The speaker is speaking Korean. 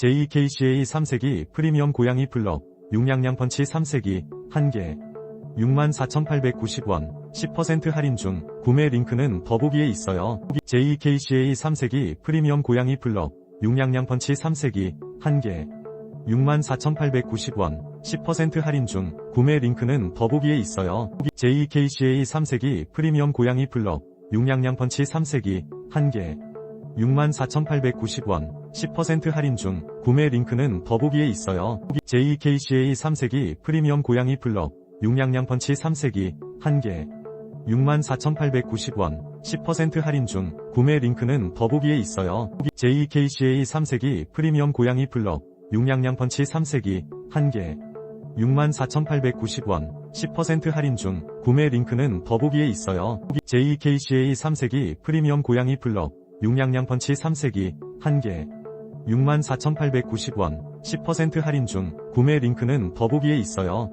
JKCA 3세기 프리미엄 고양이 블럭, 용량량 펀치 3세기, 1개. 64,890원, 10% 할인 중, 구매 링크는 더보기에 있어요. JKCA 3세기 프리미엄 고양이 블럭, 용량량 펀치 3세기, 1개. 64,890원, 10% 할인 중, 구매 링크는 더보기에 있어요. JKCA 3세기 프리미엄 고양이 블럭, 용량량 펀치 3세기, 1개. 64,890원, 10% 할인 중, 구매 링크는 더보기에 있어요. JKCA 3세기 프리미엄 고양이 블럭, 용량량 펀치 3세기, 1개. 64,890원, 10% 할인 중, 구매 링크는 더보기에 있어요. JKCA 3세기 프리미엄 고양이 블럭, 용량량 펀치 3세기, 1개. 64,890원, 10% 할인 중, 구매 링크는 더보기에 있어요. JKCA 3세기 프리미엄 고양이 블럭, 용량량 펀치 3세기, 1개. 64,890원, 10% 할인 중, 구매 링크는 더보기에 있어요.